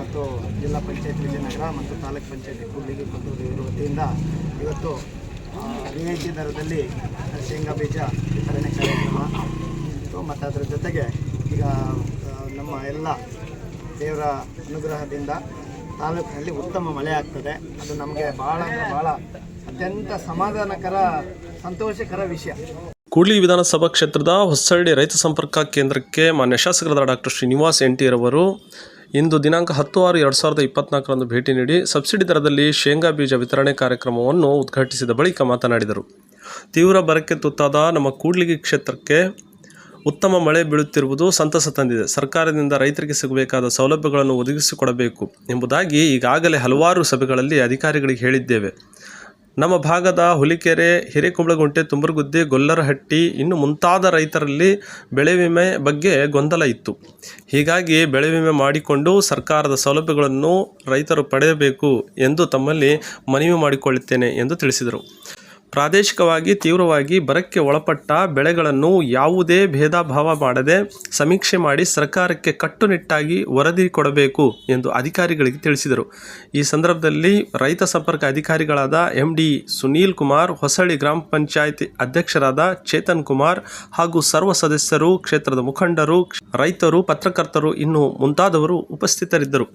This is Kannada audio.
ಮತ್ತು ಜಿಲ್ಲಾ ಪಂಚಾಯತ್ ವಿಜಯನಗರ ಮತ್ತು ತಾಲೂಕ್ ಪಂಚಾಯತ್ ಕೂಡ್ಲಿಗಿ ಕೊಟ್ಟೂರು ಇವರ ವತಿಯಿಂದ ಇವತ್ತು ರಿಯಾಯಿತಿ ದರದಲ್ಲಿ ಶೇಂಗಾ ಬೀಜ ವಿತರಣೆ ಕಾರ್ಯಕ್ರಮ ಇತ್ತು. ಮತ್ತು ಅದರ ಜೊತೆಗೆ ಈಗ ನಮ್ಮ ಎಲ್ಲ ದೇವರ ಅನುಗ್ರಹದಿಂದ ತಾಲೂಕಿನಲ್ಲಿ ಉತ್ತಮ ಮಳೆ ಆಗ್ತದೆ. ಅದು ನಮಗೆ ಭಾಳ ಅಂದರೆ ಭಾಳ ಅತ್ಯಂತ ಸಮಾಧಾನಕರ, ಸಂತೋಷಕರ ವಿಷಯ. ಕೂಡ್ಲಿ ವಿಧಾನಸಭಾ ಕ್ಷೇತ್ರದ ಹೊಸಳ್ಳಿ ರೈತ ಸಂಪರ್ಕ ಕೇಂದ್ರಕ್ಕೆ ಮಾನ್ಯ ಶಾಸಕರಾದ ಡಾಕ್ಟರ್ ಶ್ರೀನಿವಾಸ್ ಎನ್ ರವರು ಇಂದು ದಿನಾಂಕ ಹತ್ತು ಆರು ಎರಡು ಸಾವಿರದ ಇಪ್ಪತ್ನಾಲ್ಕರಂದು ಭೇಟಿ ನೀಡಿ ಸಬ್ಸಿಡಿ ದರದಲ್ಲಿ ಶೇಂಗಾ ಬೀಜ ವಿತರಣೆ ಕಾರ್ಯಕ್ರಮವನ್ನು ಉದ್ಘಾಟಿಸಿದ ಬಳಿಕ ಮಾತನಾಡಿದರು. ತೀವ್ರ ಬರಕ್ಕೆ ತುತ್ತಾದ ನಮ್ಮ ಕೂಡ್ಲಿಗಿ ಕ್ಷೇತ್ರಕ್ಕೆ ಉತ್ತಮ ಮಳೆ ಬೀಳುತ್ತಿರುವುದು ಸಂತಸ ತಂದಿದೆ. ಸರ್ಕಾರದಿಂದ ರೈತರಿಗೆ ಸಿಗಬೇಕಾದ ಸೌಲಭ್ಯಗಳನ್ನು ಒದಗಿಸಿಕೊಡಬೇಕು ಎಂಬುದಾಗಿ ಈಗಾಗಲೇ ಹಲವಾರು ಸಭೆಗಳಲ್ಲಿ ಅಧಿಕಾರಿಗಳಿಗೆ ಹೇಳಿದ್ದೇವೆ. ನಮ್ಮ ಭಾಗದ ಹುಲಿಕೆರೆ, ಹಿರೇಕುಂಬಳಗುಂಟೆ ತುಂಬರಗುದ್ದೆ ಗೊಲ್ಲರಹಟ್ಟಿ ಇನ್ನು ಮುಂತಾದ ರೈತರಲ್ಲಿ ಬೆಳೆ ವಿಮೆ ಬಗ್ಗೆ ಗೊಂದಲ ಇತ್ತು. ಹೀಗಾಗಿ ಬೆಳೆ ವಿಮೆ ಮಾಡಿಕೊಂಡು ಸರ್ಕಾರದ ಸೌಲಭ್ಯಗಳನ್ನು ರೈತರು ಪಡೆಯಬೇಕು ಎಂದು ತಮ್ಮಲ್ಲಿ ಮನವಿ ಮಾಡಿಕೊಳ್ಳುತ್ತೇನೆ ಎಂದು ತಿಳಿಸಿದರು. ಪ್ರಾದೇಶಿಕವಾಗಿ ತೀವ್ರವಾಗಿ ಬರಕ್ಕೆ ಒಳಪಟ್ಟ ಬೆಳೆಗಳನ್ನು ಯಾವುದೇ ಭೇದ ಭಾವ ಮಾಡದೆ ಸಮೀಕ್ಷೆ ಮಾಡಿ ಸರ್ಕಾರಕ್ಕೆ ಕಟ್ಟುನಿಟ್ಟಾಗಿ ವರದಿ ಕೊಡಬೇಕು ಎಂದು ಅಧಿಕಾರಿಗಳಿಗೆ ತಿಳಿಸಿದರು. ಈ ಸಂದರ್ಭದಲ್ಲಿ ರೈತ ಸಂಪರ್ಕ ಅಧಿಕಾರಿಗಳಾದ ಎಂ ಡಿ ಸುನೀಲ್ ಕುಮಾರ್, ಹೊಸಳ್ಳಿ ಗ್ರಾಮ ಪಂಚಾಯಿತಿ ಅಧ್ಯಕ್ಷರಾದ ಚೇತನ್ ಕುಮಾರ್ ಹಾಗೂ ಸರ್ವ ಸದಸ್ಯರು, ಕ್ಷೇತ್ರದ ಮುಖಂಡರು, ರೈತರು, ಪತ್ರಕರ್ತರು ಇನ್ನು ಮುಂತಾದವರು ಉಪಸ್ಥಿತರಿದ್ದರು.